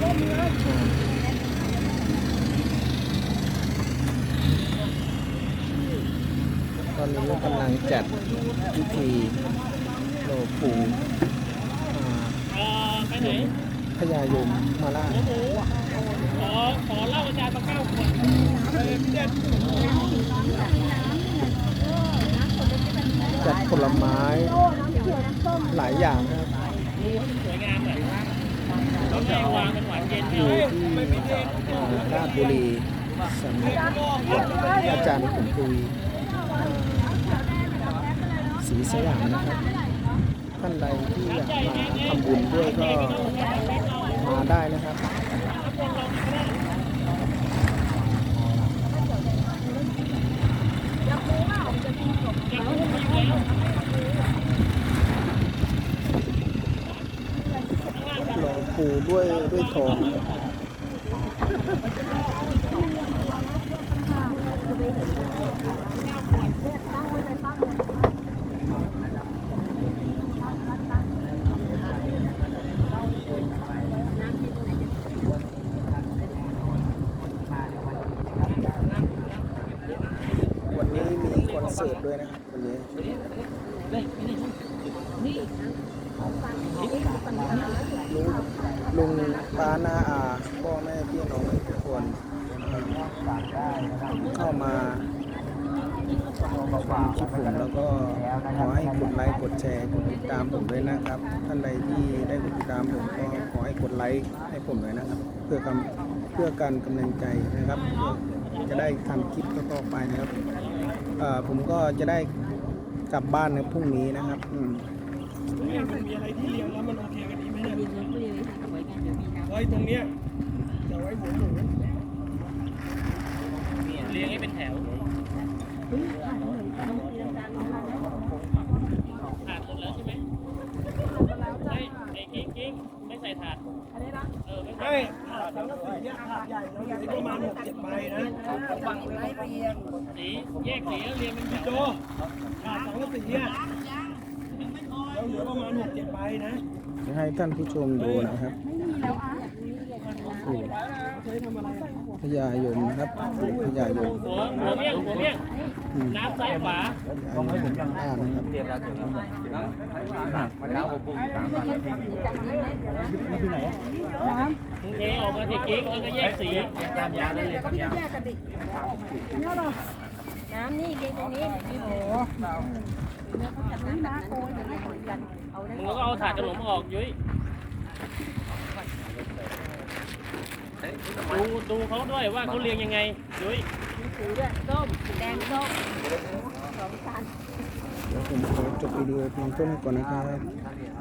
ตอนนี้กำลังจัดพิธีโลปูอ่าไปไหนพญายมมาล่าขอขอเล้าอาจารย์มาเก้าขวดจัดผลไม้หลายอย่างนะครับสวยงามเลย เขาอยู่ที่ราชบุรีสำนักอาจารย์ขุนปุยสีสยามนะครับท่านใดที่อยากมาทำบุญด้วยก็มาได้นะครับ หลวง ปูด้วยด้วยทองวันนี้มีคอนเสิร์ตด้วยนะครับวันนี้ ลุงป้านาอาพ่อแม่พี่น้องทุกคนเข้ามาฟังคลิปผมแล้วก็ขอให้กดไลค์กดแชร์กดติดตามผมด้วยนะครับ ท่านใดที่ได้กดติดตามผมก็ขอให้กดไลค์ให้ผมด้วยนะครับ เพื่อกำเพื่อการกำลังใจนะครับเพื่อจะได้ทำคลิปต่อไปนะครับผมก็จะได้กลับบ้านในพรุ่งนี้นะครับ อืมมันมีอะไรที่เลี้ยงแล้วมันโอเคกันนี้ไหมเนี่ยไว้ตรงเนี้ยจะไว้หัวหมูเรียงให้เป็นแถวถาดหมดแล้วใช่ไหมไม่ไอ้กิ๊กกิ๊กไม่ใส่ถาดเออไม่ใส่ไม่ถาดสังกะสีเนี่ยถาดใหญ่เราเหลือประมาณหกเจ็ดใบนะสีแยกสีแล้วเรียงเป็นแถวโจถาดสังกะสีเนี่ย เราเหลือประมาณหกเจ็ดใบนะจะให้ท่านผู้ชมดูนะครับปู่พญายมนะครับปู่พญายมหัวหัวเมี่ยงหัวเมี่ยงอืมน้ำซ้ายขวาอันนี้อ่านนะครับเทออกมาสิกิ๊กแล้วก็แยกสีตามยาเลยน้ำนี่กินตรงนี้โอ้โหจับน้ำน้ำโอยอย่างนี้เหมือนกันเอาได้มึงก็เอาถาดขนมออกยุ้ยดูดูเขาด้วยว่าเขาเรียงยังไงยุ้ยสีด้วยส้มแดงส้มสองจานเดี๋ยวผมขอจบวิดีโอเพียงเท่านี้ก่อนนะครับ